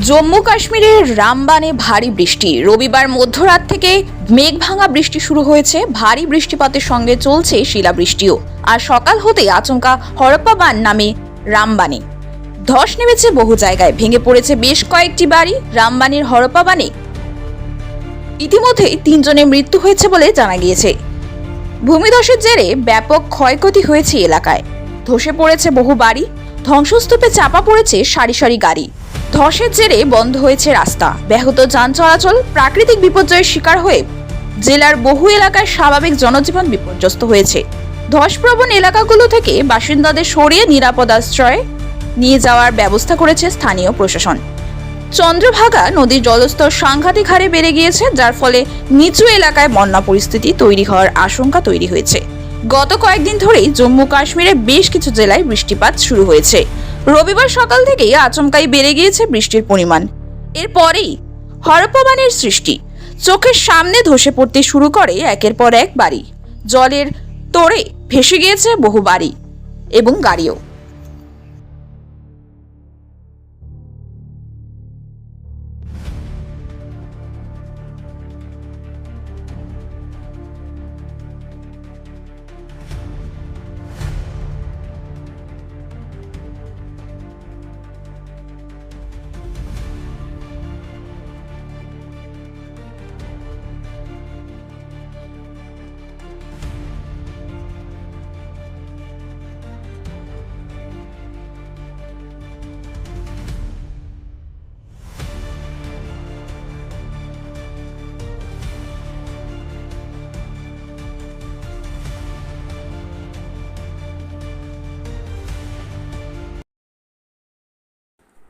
জম্মু কাশ্মীরের রামবানে ভারী বৃষ্টি। রবিবার মধ্যরাত থেকে মেঘভাঙা বৃষ্টি শুরু হয়েছে। ভারী বৃষ্টিপাতের সঙ্গে চলছে শিলাবৃষ্টিও। আর সকাল হতেই আচমকা হরপ্পা বান নামে রামবানে। ধস নেমেছে বহু জায়গায়। ভেঙে পড়েছে বেশ কয়েকটি বাড়ি। রামবানের হরপ্পা বানে ইতিমধ্যেই তিনজনের মৃত্যু হয়েছে বলে জানা গিয়েছে। ভূমিধসের জেরে ব্যাপক ক্ষয়ক্ষতি হয়েছে এলাকায়। ধসে পড়েছে বহু বাড়ি। ধ্বংসস্তূপে চাপা পড়েছে সারি সারি গাড়ি। ধসের জেরে বন্ধ হয়েছে রাস্তা। ব্যাহত যান চলাচল, প্রাকৃতিক বিপর্যয়ের শিকার হয়ে জেলার বহু এলাকায় স্বাভাবিক জনজীবন বিপর্যস্ত হয়েছে। ধসপ্রবণ এলাকাগুলো থেকে বাসিন্দাদের সরিয়ে নিরাপদ আশ্রয়ে নিয়ে যাওয়ার ব্যবস্থা করেছে স্থানীয় প্রশাসন। চন্দ্রভাগা নদীর জলস্তর সাংঘাতিক হারে বেড়ে গিয়েছে, যার ফলে নিচু এলাকায় বন্যা পরিস্থিতি তৈরি হওয়ার আশঙ্কা তৈরি হয়েছে। গত কয়েকদিন ধরেই জম্মু কাশ্মীরে বেশ কিছু জেলায় বৃষ্টিপাত শুরু হয়েছে। রবিবার সকাল থেকেই আচমকাই বেড়ে গিয়েছে বৃষ্টির পরিমাণ। এরপরেই হরপবানের সৃষ্টি। চোখের সামনে ধসে পড়তে শুরু করে একের পর এক বাড়ি। জলের তোড়ে ভেসে গিয়েছে বহু বাড়ি এবং গাড়িও।